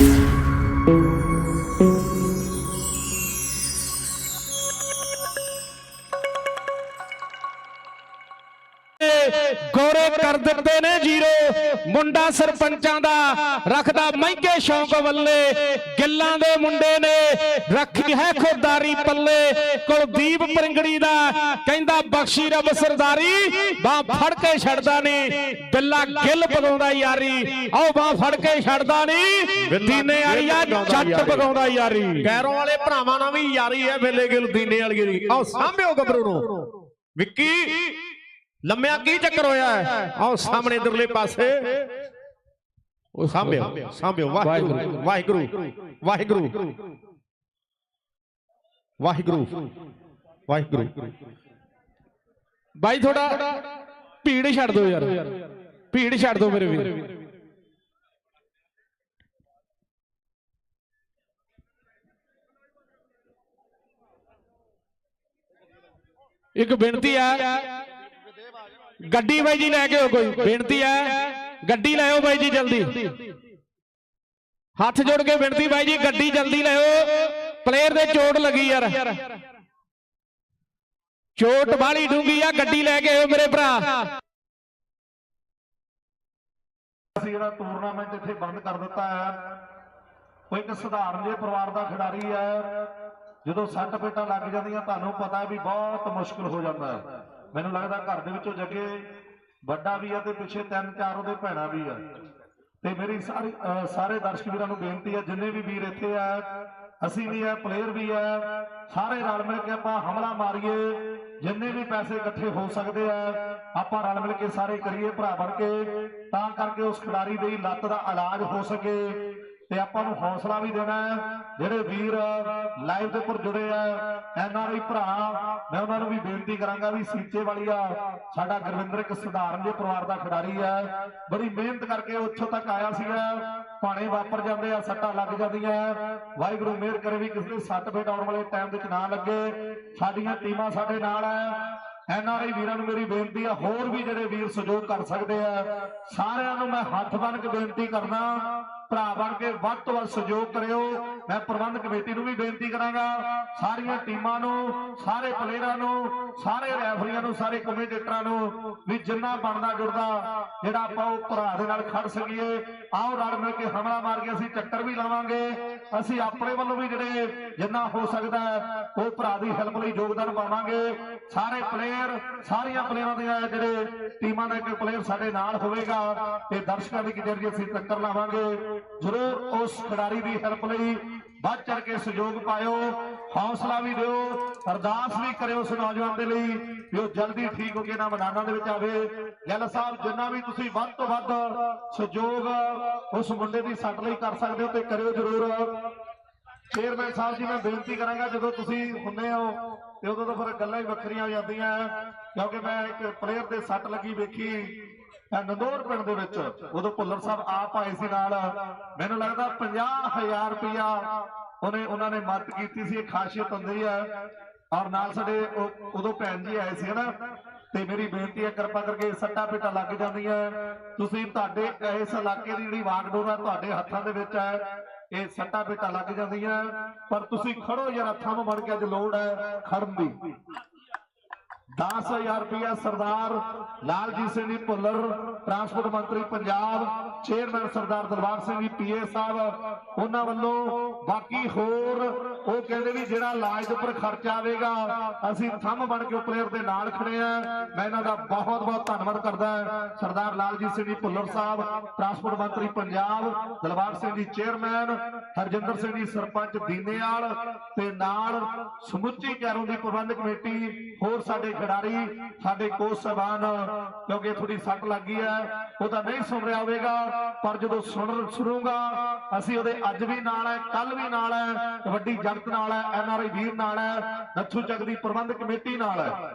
Música ਗੋਰੇ ਕਰ ਦਿੱਤੇ ਨੇ ਜੀਰੋ। ਮੁੰਡਾ ਸਰਪੰਚਾਂ ਦਾ ਰੱਖਦਾ ਮਹਿੰਗੇ ਸ਼ੌਂਕ ਵੱਲੇ। ਗਿੱਲਾਂ ਦੇ ਮੁੰਡੇ ਨੇ ਰੱਖੀ ਹੈ ਖੁਦਾਰੀ ਪੱਲੇ। ਕੁਲਦੀਪ ਪਰਿੰਗੜੀ ਦਾ ਕਹਿੰਦਾ ਬਖਸ਼ੀ ਰੱਬ ਸਰਦਾਰੀ। ਬਾਹ ਫੜ ਕੇ ਛੱਡਦਾ ਨਹੀਂ। ਬਿੱਲਾ ਗਿੱਲ ਪਗਾਉਂਦਾ ਯਾਰੀ। ਆਓ ਬਾਹ ਫੜ ਕੇ ਛੱਡਦਾ ਨਹੀਂ। ਦੀਨੇ ਵਾਲੀਆ ਜੱਟ ਪਗਾਉਂਦਾ ਯਾਰੀ। ਗੈਰੋਂ ਵਾਲੇ ਭਰਾਵਾਂ ਨਾਲ ਵੀ ਯਾਰੀ ਹੈ ਵੇਲੇ ਗਿਲ ਦੀਨੇ ਵਾਲੀ ਦੀ ਆਓ ਸਾਹਮਣੇ ਗੱਭਰੂ ਨੂੰ। ਵਿੱਕੀ ਲੰਮਿਆ ਕੀ ਚੱਕਰ ਹੋਇਆ ਹੈ? ਆਓ ਸਾਹਮਣੇ ਇਧਰਲੇ ਪਾਸੇ। ਉਹ ਸਾਂਭਿਓ ਸਾਂਭਿਓ, ਵਾਹਿਗੁਰੂ ਵਾਹਿਗੁਰੂ ਵਾਹਿਗੁਰੂ। ਵਾਹਿਗੁਰੂ ਵਾਹਿਗੁਰੂ। ਬਾਈ ਥੋੜਾ ਭੀੜ ਛੱਡ ਦਿਓ ਯਾਰ। ਭੀੜ ਛੱਡ ਦਿਓ ਮੇਰੇ ਵੀਰ। ਇੱਕ ਬੇਨਤੀ ਆ ਗੱਡੀ ਬਾਈ ਜੀ ਲੈ ਕੇ ਆਓ ਕੋਈ। ਬੇਨਤੀ ਆ ਗੱਡੀ ਲੈ ਬਾਈ ਜੀ ਜਲਦੀ। ਹੱਥ ਜੋੜ ਕੇ ਬੇਨਤੀ ਬਾਈ ਜੀ, ਗੱਡੀ ਜਲਦੀ ਲੈ ਪਲੇਅਰ ਦੇ ਚੋਟ ਲੱਗੀ ਯਾਰ। ਚੋਟ ਬਾਲੀ ਡੂੰਗੀ ਆ, ਗੱਡੀ ਲੈ ਕੇ ਆਇਓ ਮੇਰੇ ਭਰਾ। ਅਸੀਂ ਜਿਹੜਾ ਟੂਰਨਾਮੈਂਟ ਇੱਥੇ ਬੰਦ ਕਰ ਦਿੱਤਾ ਹੈ। ਉਹ ਇੱਕ ਸਧਾਰਨ ਜਿਹੇ ਪਰਿਵਾਰ ਦਾ ਖਿਡਾਰੀ ਹੈ। ਜਦੋਂ ਸੱਟ ਪੇਟਾਂ ਲੱਗ ਜਾਂਦੀਆਂ, ਤੁਹਾਨੂੰ ਪਤਾ ਵੀ ਬਹੁਤ ਮੁਸ਼ਕਲ ਹੋ ਜਾਂਦਾ ਹੈ। ਮੈਨੂੰ ਲੱਗਦਾ ਘਰ ਦੇ ਵਿੱਚੋਂ ਜੱਗੇ ਵੱਡਾ ਵੀ ਹੈ ਤੇ ਪਿੱਛੇ ਤਿੰਨ ਚਾਰ ਉਹਦੇ ਭੈਣਾਂ ਵੀ ਆ। ਤੇ ਮੇਰੀ ਸਾਰੀ ਸਾਰੇ ਦਰਸ਼ਕ ਵੀਰਾਂ ਨੂੰ ਬੇਨਤੀ ਹੈ ਜਿੰਨੇ ਵੀ ਵੀਰ ਇੱਥੇ ਆ, ਅਸੀਂ ਵੀ ਆ ਪਲੇਅਰ ਵੀ ਆ, ਸਾਰੇ ਰਲ ਮਿਲ ਕੇ ਆਪਾਂ ਹਮਲਾ ਮਾਰੀਏ। ਜਿੰਨੇ ਵੀ ਪੈਸੇ ਇਕੱਠੇ ਹੋ ਸਕਦੇ ਆ, ਆਪਾਂ ਰਲ ਮਿਲ ਕੇ ਸਾਰੇ ਕਰੀਏ, ਭਰਾ ਬਣ ਕੇ, ਤਾਂ ਕਰਕੇ ਉਸ ਖਿਡਾਰੀ ਦੀ ਲੱਤ ਦਾ ਇਲਾਜ ਹੋ ਸਕੇ। ਤੇ ਆਪਾਂ ਨੂੰ ਹੌਸਲਾ ਵੀ ਦੇਣਾ ਜਿਹੜੇ ਵੀਰ ਲਾਈਵ ਦੇ ਉੱਪਰ ਜੁੜੇ ਆ ਐਨ ਆਰ ਆਈ ਭਰਾ, ਮੈਂ ਉਹਨਾਂ ਨੂੰ ਵੀ ਬੇਨਤੀ ਕਰਾਂਗਾ ਵੀ ਸੀਚੇ ਵਾਲੀਆ ਸਾਡਾ ਗੁਰਵਿੰਦਰ ਇੱਕ ਸਧਾਰਨ ਜਿਹੇ ਪਰਿਵਾਰ ਦਾ ਖਿਡਾਰੀ ਹੈ ਬੜੀ ਮਿਹਨਤ ਕਰਕੇ ਉੱਥੋਂ ਤੱਕ ਆਇਆ ਸੀਗਾ। ਪਾਣੇ ਵਾਪਰ ਜਾਂਦੇ ਆ, ਸੱਟਾਂ ਲੱਗ ਜਾਂਦੀਆਂ ਵਾਹਿਗੁਰੂ ਮਿਹਰ ਕਰੇ ਵੀ ਕਿਸੇ ਦੇ ਸੱਟ ਫੇਟ ਆਉਣ ਵਾਲੇ ਟਾਈਮ ਵਿੱਚ ਨਾ ਲੱਗੇ। ਸਾਡੀਆਂ ਟੀਮਾਂ ਸਾਡੇ ਨਾਲ ਹੈ ਐਨ ਆਰ ਆਈ ਵੀਰਾਂ ਨੂੰ ਮੇਰੀ ਬੇਨਤੀ ਆ, ਹੋਰ ਵੀ ਜਿਹੜੇ ਵੀਰ ਸਹਿਯੋਗ ਕਰ ਸਕਦੇ ਆ, ਸਾਰਿਆਂ ਨੂੰ ਮੈਂ ਹੱਥ ਬੰਨ ਕੇ ਬੇਨਤੀ ਕਰਦਾ ਭਰਾ ਬਣ ਕੇ ਵੱਧ ਤੋਂ ਵੱਧ ਸਹਿਯੋਗ ਕਰਿਓ। ਮੈਂ ਪ੍ਰਬੰਧਕ ਕਮੇਟੀ ਨੂੰ ਵੀ ਬੇਨਤੀ ਕਰਾਂਗਾ, ਸਾਰੀਆਂ ਟੀਮਾਂ ਨੂੰ, ਸਾਰੇ ਪਲੇਅਰਾਂ ਨੂੰ, ਸਾਰੇ ਰੈਫਰੀਆਂ ਨੂੰ, ਸਾਰੇ ਕਮੇਟੇਟਰਾਂ ਨੂੰ ਵੀ ਜਿੰਨਾ ਬਣਦਾ ਜੁੜਦਾ, ਜਿਹੜਾ ਆਪਾਂ ਉਹ ਭਰਾ ਦੇ ਨਾਲ ਖੜ ਸਕੀਏ। ਆਓ ਰਲ ਮਿਲ ਕੇ ਹਮਲਾ ਮਾਰ ਕੇ ਅਸੀਂ ਚੱਕਰ ਵੀ ਲਾਵਾਂਗੇ। ਅਸੀਂ ਆਪਣੇ ਵੱਲੋਂ ਵੀ ਜਿਹੜੇ ਜਿੰਨਾ ਹੋ ਸਕਦਾ ਉਹ ਭਰਾ ਦੀ ਹੈਲਪ ਲਈ ਯੋਗਦਾਨ ਪਾਵਾਂਗੇ। ਸਾਰੇ ਪਲੇਅਰ ਸਾਰੀਆਂ ਪਲੇਅਰਾਂ ਦੇ ਜਿਹੜੇ ਟੀਮਾਂ ਦਾ ਇੱਕ ਪਲੇਅਰ ਸਾਡੇ ਨਾਲ ਹੋਵੇਗਾ ਤੇ ਦਰਸ਼ਕਾਂ ਦੇ ਜਰੀਏ ਅਸੀਂ ਟੱਕਰ ਲਾਵਾਂਗੇ। ਜ਼ਰੂਰ ਉਸ ਖਿਡਾਰੀ ਦੀ ਹੈਲਪ ਲਈ ਵੱਧ ਚੜ ਕੇ ਸਹਿਯੋਗ ਪਾਇਓ, ਹੌਸਲਾ ਵੀ ਦਿਓ, ਅਰਦਾਸ ਵੀ ਕਰਿਓ ਉਸ ਨੌਜਵਾਨ ਦੇ ਲਈ ਵੀ ਉਹ ਜਲਦੀ ਠੀਕ ਹੋ ਕੇ ਨਾ ਮੈਦਾਨਾਂ ਦੇ ਵਿੱਚ ਆਵੇ। ਗਿੱਲ ਸਾਹਿਬ, ਜਿੰਨਾ ਵੀ ਤੁਸੀਂ ਵੱਧ ਤੋਂ ਵੱਧ ਸਹਿਯੋਗ ਉਸ ਮੁੰਡੇ ਦੀ ਸੱਟ ਲਈ ਕਰ ਸਕਦੇ ਹੋ ਤੇ ਕਰਿਓ ਜ਼ਰੂਰ। ਚੇਅਰਮੈਨ ਸਾਹਿਬ ਜੀ, ਮੈਂ ਬੇਨਤੀ ਕਰਾਂਗਾ, ਜਦੋਂ ਤੁਸੀਂ ਹੁੰਦੇ ਹੋ, ਤੇ ਉਦੋਂ ਤਾਂ ਫਿਰ ਗੱਲਾਂ ਹੀ ਵੱਖਰੀਆਂ ਹੋ ਜਾਂਦੀਆਂ, ਕਿਉਂਕਿ ਮੈਂ ਇੱਕ ਪਲੇਅਰ ਦੇ ਸੱਟ ਲੱਗੀ ਵੇਖੀ ਨੰਦੋਰ ਪਿੰਡ ਦੇ ਵਿੱਚ, ਉਦੋਂ ਭੁੱਲਰ ਸਾਹਿਬ ਆਪ ਆਏ ਸੀ ਨਾਲ, ਮੈਨੂੰ ਲੱਗਦਾ 50000 ਰੁਪਇਆ ਉਹਨੇ, ਉਹਨਾਂ ਨੇ ਮਦਦ ਕੀਤੀ ਸੀ, ਇਹ ਖਾਸੀਅਤ ਹੁੰਦੀ ਹੈ, ਔਰ ਨਾਲ ਸਾਡੇ ਉਦੋਂ ਭੈਣ ਜੀ ਆਏ ਸੀ, ਹਨਾ? ਤੇ ਮੇਰੀ ਬੇਨਤੀ ਹੈ, ਕਿਰਪਾ ਕਰਕੇ ਸੱਟਾ ਪੇਟਾ ਲੱਗ ਜਾਂਦੀਆਂ, ਤੁਸੀਂ ਤੁਹਾਡੇ ਇਸ ਇਲਾਕੇ ਦੀ ਜਿਹੜੀ ਵਾਗਡੋਰ ਹੈ ਤੁਹਾਡੇ ਹੱਥਾਂ ਦੇ ਵਿੱਚ ਹੈ ਇਹ ਸੱਟਾ ਪੇਟਾ ਲੱਗ ਜਾਂਦੀਆਂ, ਪਰ ਤੁਸੀਂ ਖੜੋ ਯਾਰ ਥੰਮ ਬਣ ਕੇ ਅੱਜ ਲੋੜ ਹੈ ਖੜਨ ਦੀ। 10000 ਰੁਪਇਆ ਸਰਦਾਰ ਲਾਲਜੀਤ ਸਿੰਘ ਜੀ ਭੁੱਲਰ, ਟਰਾਂਸਪੋਰਟ ਮੰਤਰੀ ਪੰਜਾਬ, ਚੇਅਰਮੈਨ ਸਰਦਾਰ ਦਰਬਾਰ ਸਿੰਘ ਜੀ ਪੀਏ ਸਾਹਿਬ, ਉਹਨਾਂ ਵੱਲੋਂ ਬਾਕੀ ਹੋਰ ਉਹ ਕਹਿੰਦੇ ਵੀ ਜਿਹੜਾ ਇਲਾਜ ਦੇ ਉੱਪਰ ਖਰਚਾ ਆਵੇਗਾ, ਅਸੀਂ ਥੰਮ ਬਣ ਕੇ ਪਲੇਅਰ ਦੇ ਨਾਲ ਖੜੇ ਆ। ਮੈਂ ਇਹਨਾਂ ਦਾ ਬਹੁਤ ਬਹੁਤ ਧੰਨਵਾਦ ਕਰਦਾ ਸਰਦਾਰ ਲਾਲਜੀਤ ਸਿੰਘ ਜੀ ਭੁੱਲਰ ਸਾਹਿਬ, ਟਰਾਂਸਪੋਰਟ ਮੰਤਰੀ ਪੰਜਾਬ ਦਲਬਾਰ ਸਿੰਘ ਜੀ ਚੇਅਰਮੈਨ, ਹਰਜਿੰਦਰ ਸਿੰਘ ਜੀ ਸਰਪੰਚ ਦੀਨੇਵਾਲ ਤੇ ਨਾਲ ਸਮੁੱਚੀ ਕੈਰੋਂ ਦੀ ਪ੍ਰਬੰਧਕ ਕਮੇਟੀ, ਹੋਰ ਸਾਡੇ ਖਿਡਾਰੀ, ਸਾਡੇ ਕੋਚ ਸਹਿਬਾਨ, ਕਿਉਂਕਿ ਥੋੜੀ ਸੱਟ ਲੱਗੀ ਹੈ, ਉਹ ਤਾਂ ਨਹੀਂ ਸੁਣ ਰਿਹਾ ਹੋਵੇਗਾ, ਪਰ ਜਦੋਂ ਸੁਣ, ਸੁਣੂਗਾ, ਅਸੀਂ ਉਹਦੇ ਅੱਜ ਵੀ ਨਾਲ ਹੈ ਕੱਲ ਵੀ ਨਾਲ ਹੈ, ਕਬੱਡੀ ਜਗਤ ਨਾਲ ਹੈ, ਐਨ ਆਰ ਆਈ ਵੀਰ ਨਾਲ ਹੈ, ਨੱਥੂ ਚੱਕ ਦੀ ਪ੍ਰਬੰਧਕ ਕਮੇਟੀ ਨਾਲ ਹੈ।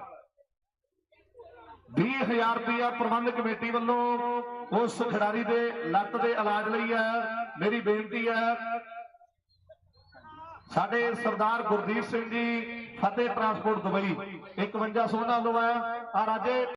20000 ਰੁਪਇਆ ਪ੍ਰਬੰਧਕ ਕਮੇਟੀ ਵੱਲੋਂ ਉਸ ਖਿਡਾਰੀ ਦੇ ਲੱਤ ਦੇ ਇਲਾਜ ਲਈ ਹੈ, ਮੇਰੀ ਬੇਨਤੀ ਹੈ ਸਾਡੇ ਸਰਦਾਰ ਗੁਰਦੀਪ ਸਿੰਘ ਜੀ ਫਤਿਹ ਟਰਾਂਸਪੋਰਟ ਦੁਬਈ। 51 ਸੋਨਾ ਲੋ ਹੈ ਆ ਰਾਜੇ